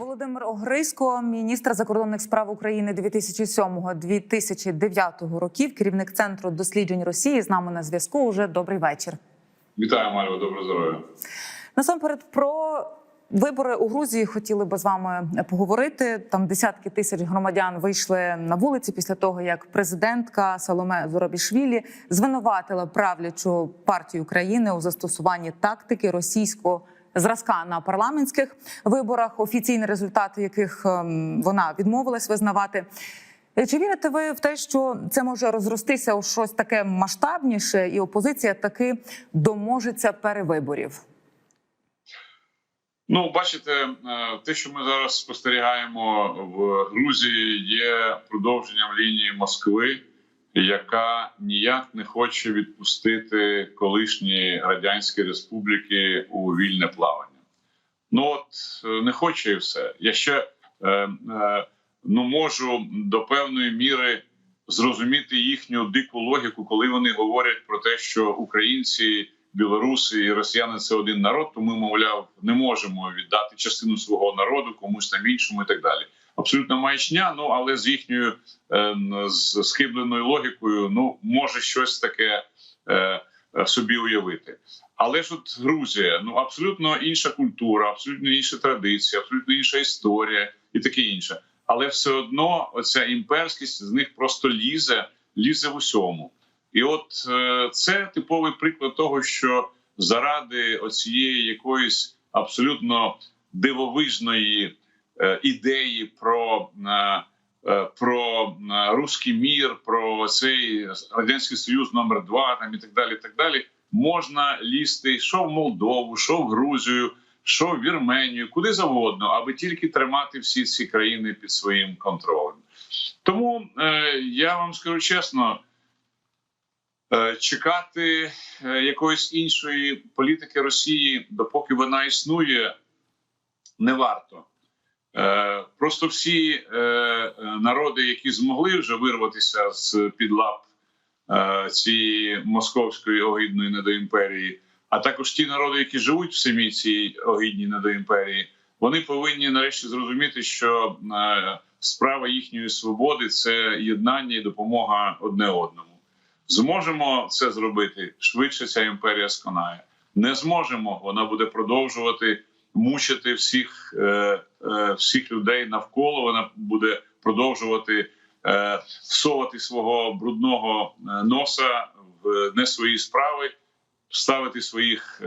Володимир Огрисько, міністр закордонних справ України 2007-2009 років, керівник центру досліджень Росії. З нами на зв'язку. Уже добрий вечір. Вітаю, Мальва, доброго здоров'я. Насамперед про вибори у Грузії хотіли би з вами поговорити. Там десятки тисяч громадян вийшли на вулиці після того, як президентка Саломе Зоробішвілі звинуватила правлячу партію країни у застосуванні тактики російського. Зразка на парламентських виборах, офіційні результати яких ем, вона відмовилась визнавати. Е, Чи вірите ви в те, що це може розростися у щось таке масштабніше, і опозиція таки доможеться перевиборів? Ну, бачите, е, те, що ми зараз спостерігаємо в Грузії, є продовженням лінії Москви, яка ніяк не хоче відпустити колишні радянські республіки у вільне плавання. Ну от е, не хоче і все. Я ще е, е, ну можу до певної міри зрозуміти їхню дику логіку, коли вони говорять про те, що українці, білоруси і росіяни це один народ, то ми, мовляв, не можемо віддати частину свого народу комусь там іншому і так далі. Абсолютно маячня, ну але з їхньою е, з схибленою логікою, ну може щось таке е, собі уявити. Але ж от Грузія, ну абсолютно інша культура, абсолютно інша традиція, абсолютно інша історія і таке інше. Але все одно оця імперськість з них просто лізе, лізе в усьому. І от е, це типовий приклад того, що заради оцієї якоїсь абсолютно дивовижної ідеї про, е, е, про е, руський мір, про цей радянський союз номер 2 там і так далі. і так далі, можна лізти що в Молдову, що в Грузію, що в Вірменію, куди завгодно, аби тільки тримати всі ці країни під своїм контролем. Тому е, я вам скажу чесно. Е, Чекати е, якоїсь іншої політики Росії, допоки вона існує, не варто. Е, Просто всі е, е, народи, які змогли вже вирватися з під лап цієї московської огидної недоімперії, а також ті народи, які живуть в самій цій огидній недоімперії, вони повинні нарешті зрозуміти, що справа їхньої свободи це єднання і допомога одне одному. Зможемо це зробити швидше. Ця імперія сконає. Не зможемо. Вона буде продовжувати мучити всіх, е, е, всіх людей навколо. Вона буде продовжувати е, всовувати свого брудного носа в не свої справи, ставити своїх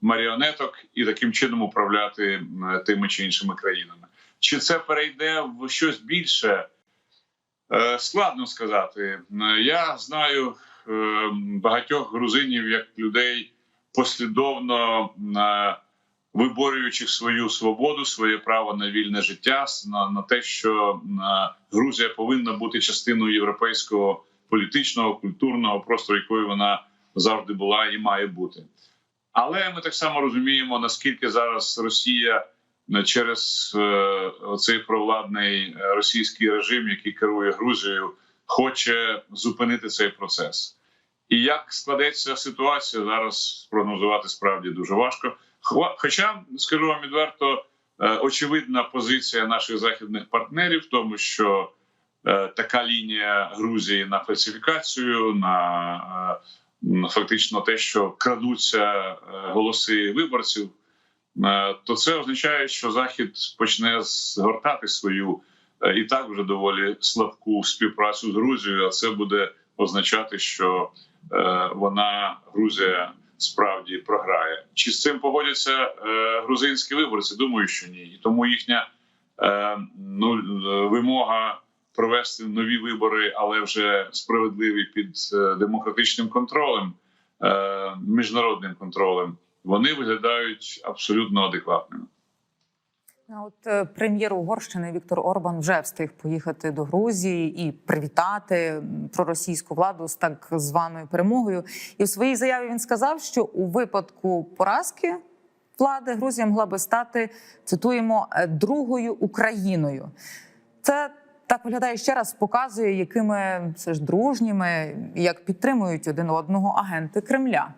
маріонеток і таким чином управляти тими чи іншими країнами. Чи це перейде в щось більше? Складно сказати. Я знаю багатьох грузинів як людей послідовно е, виборюючих свою свободу, своє право на вільне життя, на, на те, що е, Грузія повинна бути частиною європейського політичного культурного простору, якою вона завжди була і має бути. Але ми так само розуміємо, наскільки зараз Росія через е, цей провладний е, російський режим, який керує Грузією, хоче зупинити цей процес. І як складеться ситуація зараз спрогнозувати справді дуже важко. Хоча скажу вам відверто, е, очевидна позиція наших західних партнерів в тому, що е, така лінія Грузії на фальсифікацію, на е, фактично те, що крадуться голоси виборців. То це означає, що Захід почне згортати свою і так вже доволі слабку співпрацю з Грузією. А це буде означати, що вона Грузія справді програє. Чи з цим погодяться е, грузинські виборці? Думаю, що ні. І тому їхня е, ну, е, вимога провести нові вибори, але вже справедливі під демократичним контролем, міжнародним контролем вони виглядають абсолютно адекватними. От е, прем'єр Угорщини Віктор Орбан вже встиг поїхати до Грузії і привітати проросійську владу з так званою перемогою. І в своїй заяві він сказав, що у випадку поразки влади Грузія могла би стати цитуємо е, другою Україною. Це так виглядає ще раз, показує, якими все ж дружніми, як підтримують один одного агенти Кремля.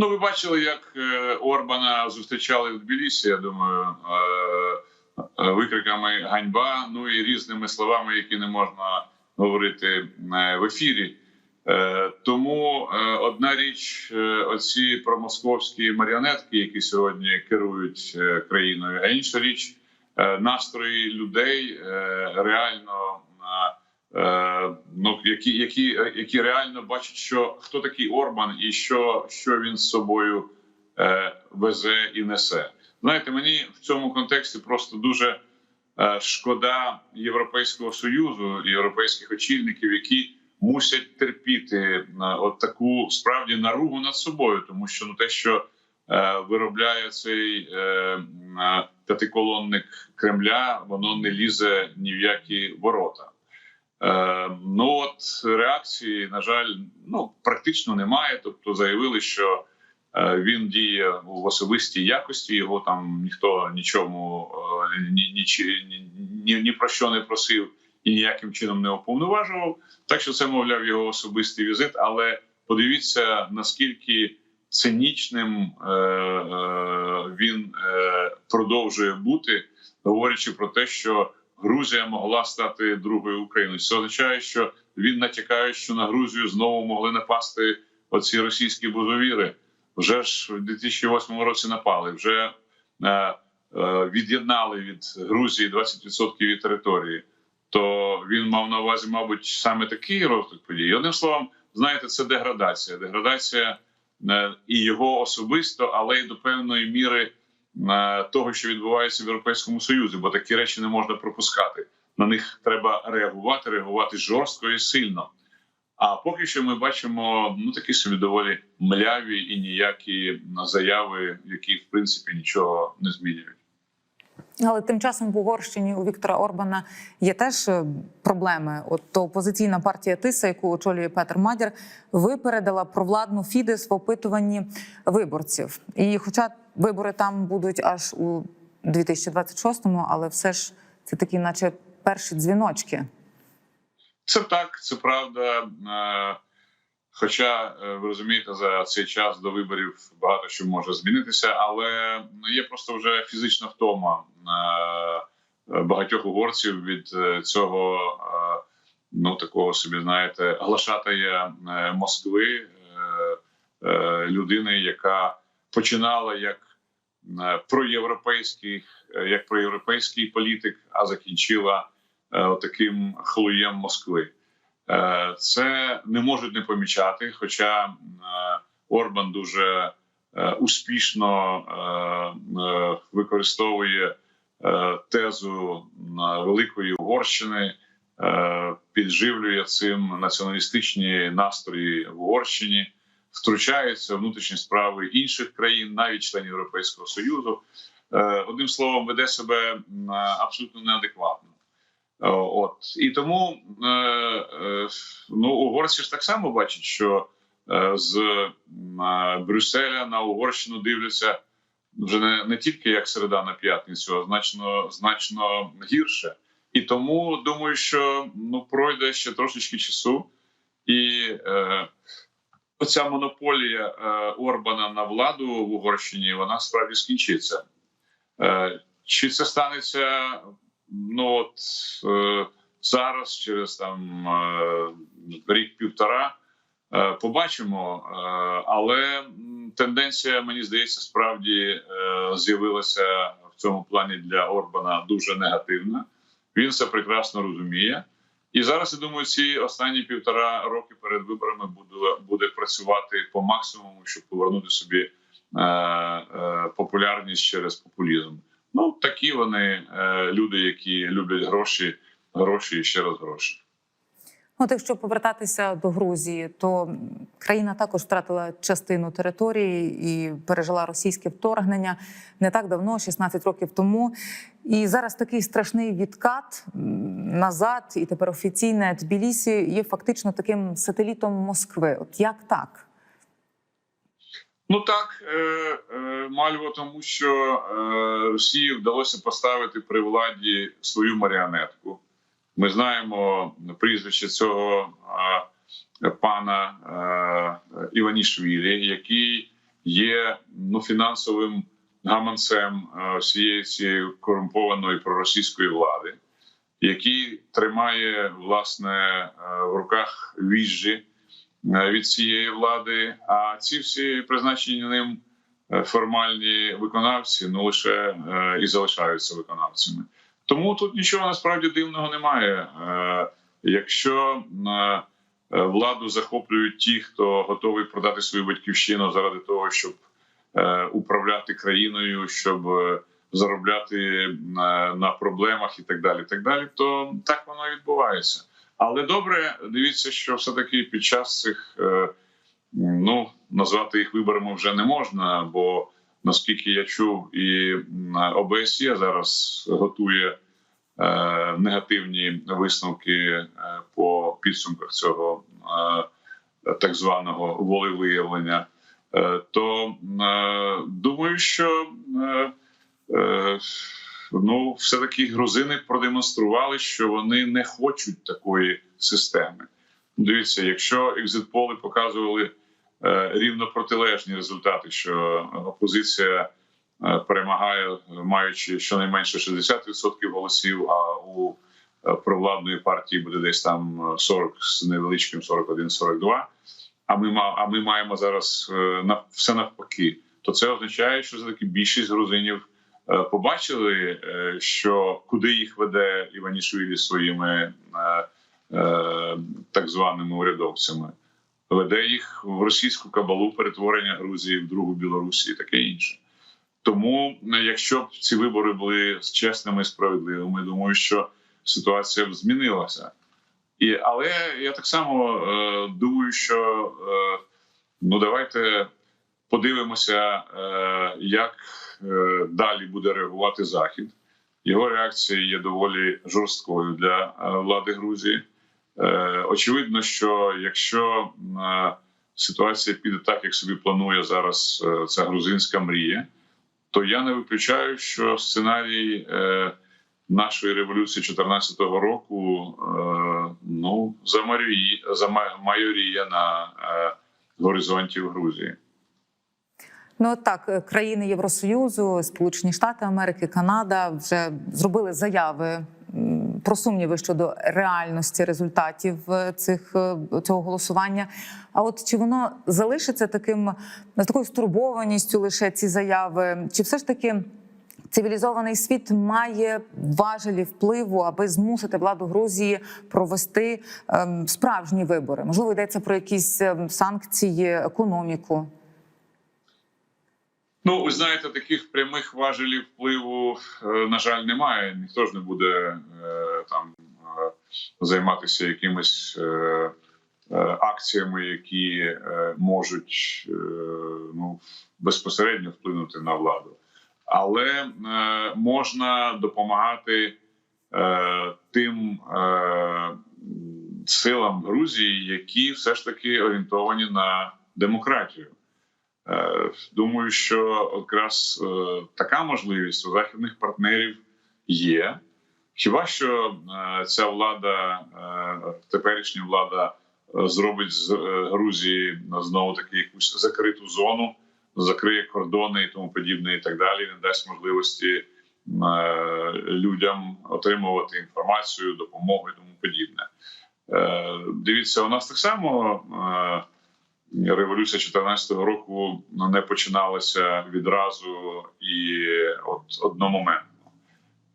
Ну, ви бачили, як е, Орбана зустрічали в Тбілісі, я думаю, е, е, викриками ганьба, ну і різними словами, які не можна говорити в ефірі. Тому одна річ, оці промосковські маріонетки, які сьогодні керують країною, а інша річ настрої людей реально. Е, Ну, які, які, які реально бачать, що хто такий Орбан і що, що він з собою е, везе і несе. Знаєте, мені в цьому контексті просто дуже е, шкода Європейського союзу європейських очільників, які мусять терпіти от таку справді наругу над собою, тому що ну те, що виробляє цей п'ятиколонник Кремля, воно не лізе ні в які ворота. Е, ну от реакції, на жаль, ну практично немає. Тобто заявили, що е, він діє в особистій якості. Його там ніхто нічому е, ні, ні, ні, ні, ні про що не просив і ніяким чином не уповноважував. Так що це мовляв його особистий візит. Але подивіться наскільки цинічним е, е, він е, продовжує бути, говорячи про те, що Грузія могла стати другою Україною. Це означає, що він натякає, що на Грузію знову могли напасти оці російські бузовіри. Вже ж в 2008 році напали. Вже е, е, від'єднали від Грузії 20% від території. То він мав на увазі, мабуть, саме такий розвиток подій. Одним словом, знаєте, це деградація. Деградація е, і його особисто, але й до певної міри того, що відбувається в Європейському Союзі, бо такі речі не можна пропускати. На них треба реагувати, реагувати жорстко і сильно. А поки що ми бачимо ну такі собі доволі мляві і ніякі заяви, які в принципі нічого не змінюють. Але тим часом в Угорщині у Віктора Орбана є теж е, проблеми. От опозиційна партія Тиса, яку очолює Петр Мадяр, випередила провладну Фідес в опитуванні виборців. І, хоча вибори там будуть аж у 2026-му, але все ж це такі, наче перші дзвіночки. Це так, це правда. Е, Хоча е, ви розумієте, за цей час до виборів багато що може змінитися, але є просто вже фізична втома е, багатьох угорців від цього, ну такого собі знаєте, глашатая Москви, людини, яка починала як проєвропейський, е, як проєвропейський політик, а закінчила е, таким хлоєм Москви. Е, Це не можуть не помічати. Хоча е, Орбан дуже е, успішно е, е, використовує е, тезу великої Угорщини, е, підживлює цим націоналістичні настрої в Угорщині, втручається в внутрішні справи інших країн, навіть членів Європейського союзу. Е, Одним словом, веде себе абсолютно неадекватно. Е, От і тому е, ну угорці ж так само бачать, що з Брюсселя на Угорщину дивляться вже не, не тільки як середа на п'ятницю, а значно значно гірше. І тому думаю, що ну пройде ще трошечки часу, і оця монополія е, Орбана на владу в Угорщині вона справді скінчиться. Е, чи це станеться ну от е, зараз, через там рік-півтора, побачимо. Але тенденція, мені здається, справді з'явилася в цьому плані для Орбана дуже негативна. Він це прекрасно розуміє. І зараз я думаю, ці останні півтора роки перед виборами буде, буде працювати по максимуму, щоб повернути собі е, е, популярність через популізм. Ну такі вони е, люди, які люблять гроші, гроші і ще раз гроші. От якщо повертатися до Грузії, то країна також втратила частину території і пережила російське вторгнення не так давно, 16 років тому. І зараз такий страшний відкат назад, і тепер офіційне Тбілісі є фактично таким сателітом Москви. От як так? Ну так, е, е, мальво, тому що е, Росії вдалося поставити при владі свою маріонетку. Ми знаємо прізвище цього е, пана е, Іванішвілі, який є ну фінансовим гаманцем е, всієї цієї корумпованої проросійської влади, який тримає власне е, в руках віжжі е, від цієї влади. А ці всі призначені ним е, формальні виконавці, ну лише е, і залишаються виконавцями. Тому тут нічого насправді дивного немає. Е, Якщо е, е, владу захоплюють ті, хто готовий продати свою батьківщину заради того, щоб управляти країною, щоб заробляти на, проблемах і так далі, так далі, то так воно і відбувається. Але добре, дивіться, що все таки під час цих ну назвати їх виборами вже не можна, бо наскільки я чув, і ОБСЄ зараз готує е, негативні висновки е, по підсумках цього е, так званого волевиявлення, то думаю, що ну, все таки грузини продемонстрували, що вони не хочуть такої системи. Дивіться, якщо екзитполи показували рівно протилежні результати, що опозиція е, перемагає, маючи щонайменше 60% голосів, а у е, провладної партії буде десь там 40 з невеличким 41-42, А ми а ми маємо зараз е, на все навпаки. То це означає, що все таки більшість грузинів е, побачили, е, що куди їх веде Іванішвілі своїми е, е, так званими урядовцями. Веде їх в російську кабалу перетворення Грузії в другу Білорусі і таке інше. Тому, е, якщо б ці вибори були чесними і справедливими, думаю, що ситуація б змінилася. І, але я так само е, думаю, що е, ну давайте подивимося, е, як е, далі буде реагувати Захід. Його реакція є доволі жорсткою для е, влади Грузії. Е, очевидно, що якщо е, ситуація піде так, як собі планує зараз е, ця грузинська мрія, то я не виключаю, що сценарій нашої революції 2014 року ну замайоріє, замайоріє на горизонті в Грузії. Ну так, країни Євросоюзу, Сполучені Штати Америки, Канада вже зробили заяви про сумніви щодо реальності результатів е, цих е, цього голосування. А от чи воно залишиться таким з такою стурбованістю лише ці заяви, чи все ж таки? Цивілізований світ має важелі впливу, аби змусити владу Грузії провести ем, справжні вибори. Можливо, йдеться про якісь ем, санкції, економіку. Ну, ви знаєте, таких прямих важелів впливу, е, на жаль, немає. Ніхто ж не буде е, там е, займатися якимись акціями, які можуть ну, безпосередньо вплинути на владу. Але можна допомагати тим силам Грузії, які все ж таки орієнтовані на демократію. Е, Думаю, що якраз е, така можливість у західних партнерів є. Хіба що е, ця влада, теперішня влада, зробить з Грузії знову таки якусь закриту зону, закриє кордони і тому подібне, і так далі, не дасть можливості людям отримувати інформацію, допомогу і тому подібне. Дивіться, у нас так само. Революція 2014 року не починалася відразу і от одномоментно.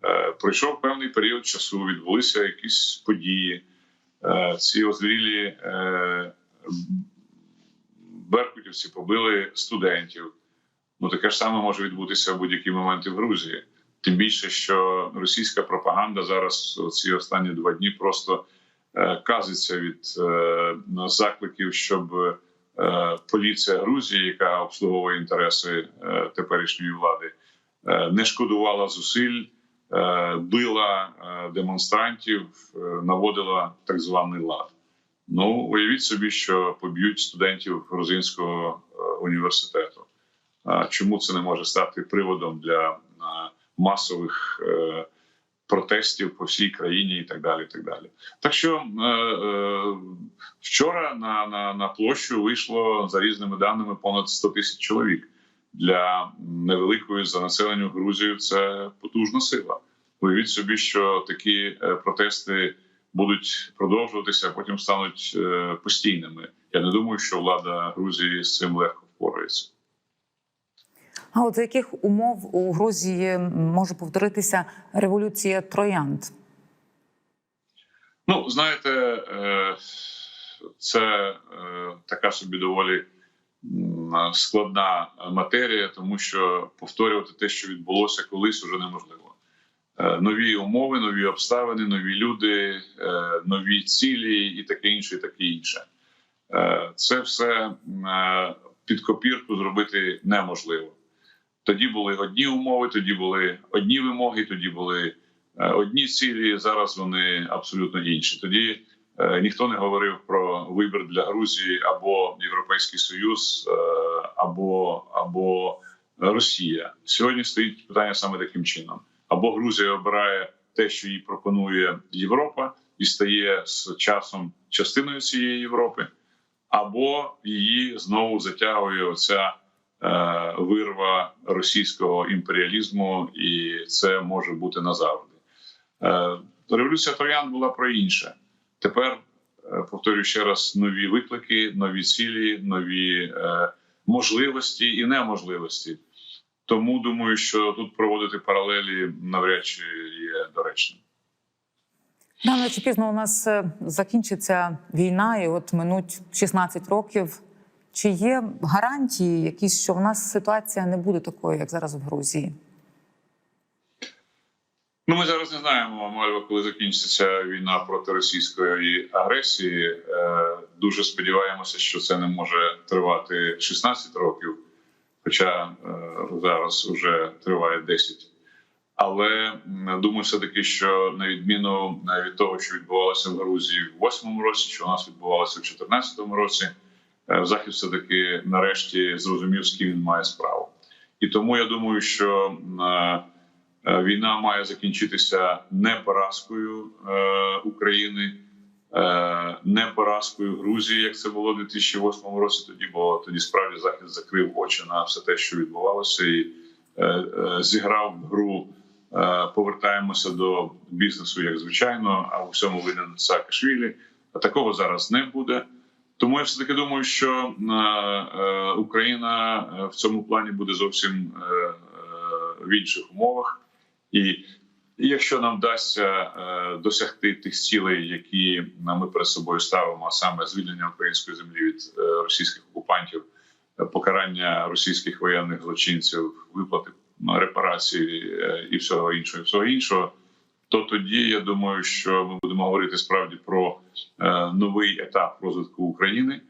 Е, Пройшов певний період часу, відбулися якісь події. Е, Ці озрілі е, беркутівці побили студентів. Ну таке ж саме може відбутися в будь-який момент і в Грузії. Тим більше, що російська пропаганда зараз ці останні два дні просто казиться від закликів, щоб поліція Грузії, яка обслуговує інтереси е, теперішньої влади, е, не шкодувала зусиль, е, била е, демонстрантів, е, наводила так званий лад. Ну уявіть собі, що поб'ють студентів грузинського е, університету. Чому це не може стати приводом для е, масових е, протестів по всій країні, і так далі. Так далі. Так що е, е, вчора на, на, на площу вийшло за різними даними понад 100 тисяч чоловік. Для невеликої за населенню Грузії це потужна сила. Уявіть собі, що такі е, протести будуть продовжуватися, а потім стануть е, постійними. Я не думаю, що влада Грузії з цим легко впорається. А от за яких умов у Грузії може повторитися революція троянд? Ну, знаєте, е, це е, така собі доволі складна матерія, тому що повторювати те, що відбулося колись, уже неможливо. Е, Нові умови, нові обставини, нові люди, нові цілі і таке інше, і таке інше. Це все під копірку зробити неможливо. Тоді були одні умови, тоді були одні вимоги, тоді були е, одні цілі. Зараз вони абсолютно інші. Тоді е, ніхто не говорив про вибір для Грузії або Європейський Союз, е, або, або Росія. Сьогодні стоїть питання саме таким чином: або Грузія обирає те, що їй пропонує Європа, і стає з часом частиною цієї Європи, або її знову затягує оця вирва російського імперіалізму, і це може бути назавжди. Е, Революція Троян була про інше. Тепер е, повторюю ще раз: нові виклики, нові цілі, нові е, можливості і неможливості. Тому думаю, що тут проводити паралелі навряд чи є доречним. Рано чи пізно у нас е, закінчиться війна, і от минуть 16 років. Чи є гарантії, якісь, що в нас ситуація не буде такою, як зараз в Грузії? Ну, ми зараз не знаємо, Мальва, коли закінчиться війна проти російської агресії. Е, дуже сподіваємося, що це не може тривати 16 років, хоча е, зараз вже триває 10. Але думаю, все таки, що на відміну е, від того, що відбувалося в Грузії в 8-му році, що у нас відбувалося в 14-му році, захід все таки нарешті зрозумів, з ким він має справу. І тому я думаю, що е, Е, Війна має закінчитися не поразкою е, України, е, не поразкою Грузії, як це було у 2008 році. Тоді бо тоді справді захід закрив очі на все те, що відбувалося, і е, е, зіграв гру. е, Повертаємося до бізнесу, як звичайно, а у всьому винен Саакашвілі. А такого зараз не буде. Тому я все таки думаю, що е, е, Україна е, в цьому плані буде зовсім в інших умовах. І якщо нам вдасться досягти тих цілей, які ми перед собою ставимо, а саме звільнення української землі від російських окупантів, покарання російських воєнних злочинців, виплати ну, репарації і всього іншого, і всього іншого, то тоді я думаю, що ми будемо говорити справді про е, новий етап розвитку України,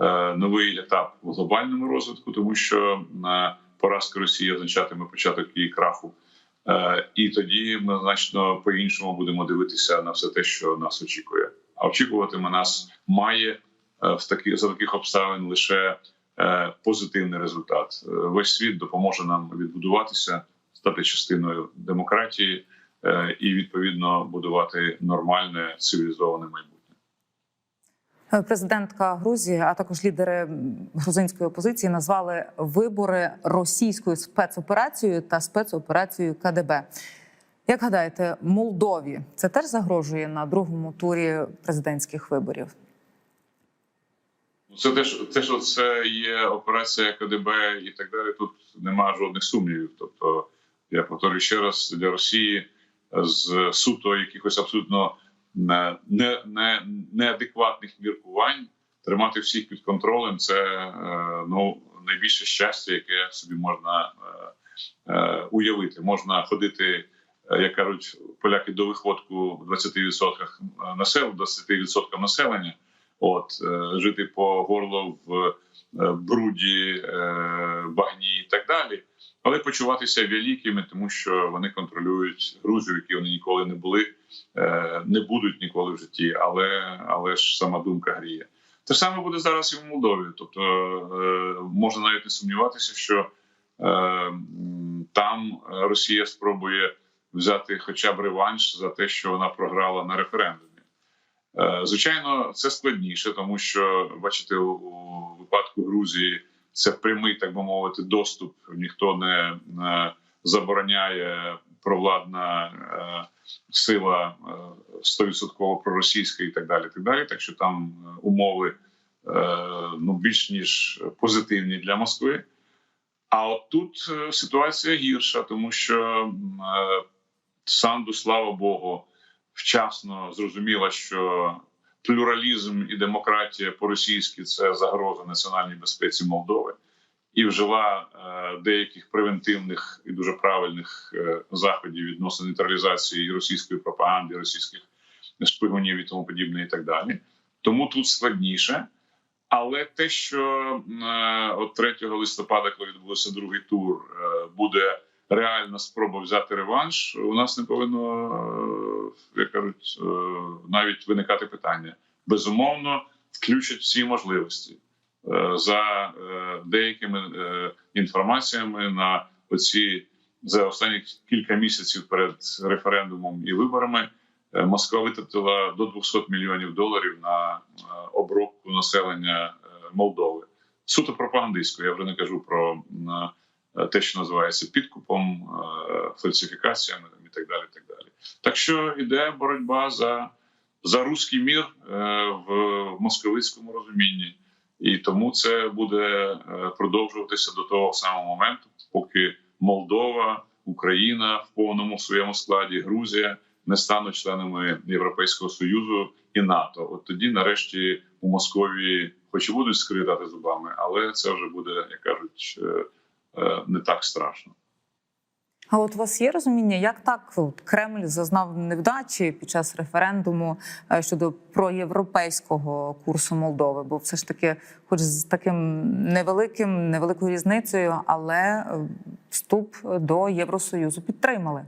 е, новий етап в глобальному розвитку, тому що е, поразка Росії означатиме початок її краху. І тоді ми значно по-іншому будемо дивитися на все те, що нас очікує. А очікуватиме нас має в таких за таких обставин лише позитивний результат. Весь світ допоможе нам відбудуватися, стати частиною демократії і відповідно будувати нормальне цивілізоване майбутнє. Е, Президентка Грузії, а також лідери грузинської опозиції назвали вибори російською спецоперацією та спецоперацією КДБ. Як гадаєте, Молдові це теж загрожує на другому турі президентських виборів? Це теж те, що це є операція КДБ і так далі. Тут немає жодних сумнівів. Тобто, я повторюю ще раз для Росії з суто якихось абсолютно не, не, не, неадекватних міркувань тримати всіх під контролем. Це е, ну найбільше щастя, яке собі можна е, е, уявити. Можна ходити. е, Як кажуть поляки до виходку в 20% населення, 20% населення, от е, жити по горло в е, бруді, е, багні і так далі, але почуватися великими, тому що вони контролюють Грузію, які вони ніколи не були, е, не будуть ніколи в житті, але, але ж сама думка гріє. Те саме буде зараз і в Молдові. Тобто е, можна навіть не сумніватися, що е, там Росія спробує взяти хоча б реванш за те, що вона програла на референдумі. Звичайно, це складніше, тому що бачите, у випадку Грузії це прямий, так би мовити, доступ. Ніхто не, забороняє провладна е, сила е, 100% проросійська і так далі. Так далі. Так що там е, умови ну більш ніж позитивні для Москви. А от тут ситуація гірша, тому що Санду, слава Богу, вчасно зрозуміла, що плюралізм і демократія по-російськи це загроза національній безпеці Молдови, і вжила е, деяких превентивних і дуже правильних е, заходів відносно нейтралізації російської пропаганди, російських шпигунів і тому подібне, і так далі. Тому тут складніше. Але те, що е, от 3 листопада, коли відбувся другий тур, буде реальна спроба взяти реванш, у нас не повинно, як кажуть, е, навіть виникати питання. Безумовно, включать всі можливості Е, за е, деякими інформаціями на оці за останні кілька місяців перед референдумом і виборами. Москва витратила до 200 мільйонів доларів на обробку населення Молдови. Суто пропагандистською. Я вже не кажу про те, що називається підкупом, фальсифікаціями і так далі. Так далі. Так що йде боротьба за, за руський мір е, в московицькому розумінні, і тому це буде е, продовжуватися до того самого моменту, поки Молдова, Україна в повному своєму складі, Грузія не стануть членами Європейського союзу і НАТО. От тоді, нарешті, у Московії, хоч і будуть скритати зубами, але це вже буде, як кажуть, е, не так страшно. А от у вас є розуміння, як так от Кремль зазнав невдачі під час референдуму е, щодо проєвропейського курсу Молдови? Бо все ж таки, хоч з таким невеликим, невеликою різницею, але е, вступ до Євросоюзу підтримали.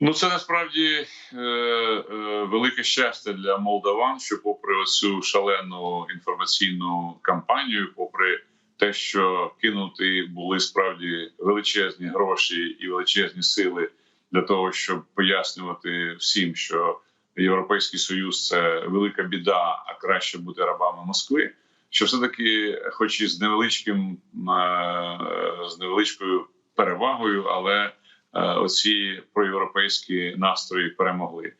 Ну, це насправді е, е, велике щастя для молдаван, що, попри цю шалену інформаційну кампанію, попри те, що кинуті були справді величезні гроші і величезні сили для того, щоб пояснювати всім, що Європейський Союз це велика біда, а краще бути рабами Москви. Що все таки, хоч і з невеличким е, з невеличкою перевагою, але е, оці проєвропейські настрої перемогли,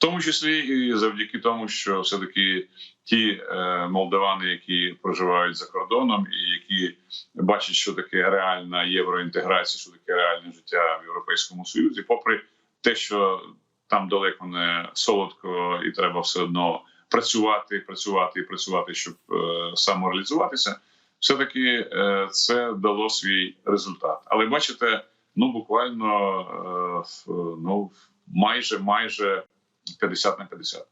тому числі і завдяки тому, що все таки ті е, молдавани, які проживають за кордоном, і які бачать, що таке реальна євроінтеграція, що таке реальне життя в Європейському Союзі, попри те, що там далеко не солодко, і треба все одно працювати, працювати і працювати, щоб е, самореалізуватися. Все таки е, це дало свій результат. Але бачите, ну буквально ну майже майже Pelo Estado, não pelo Estado.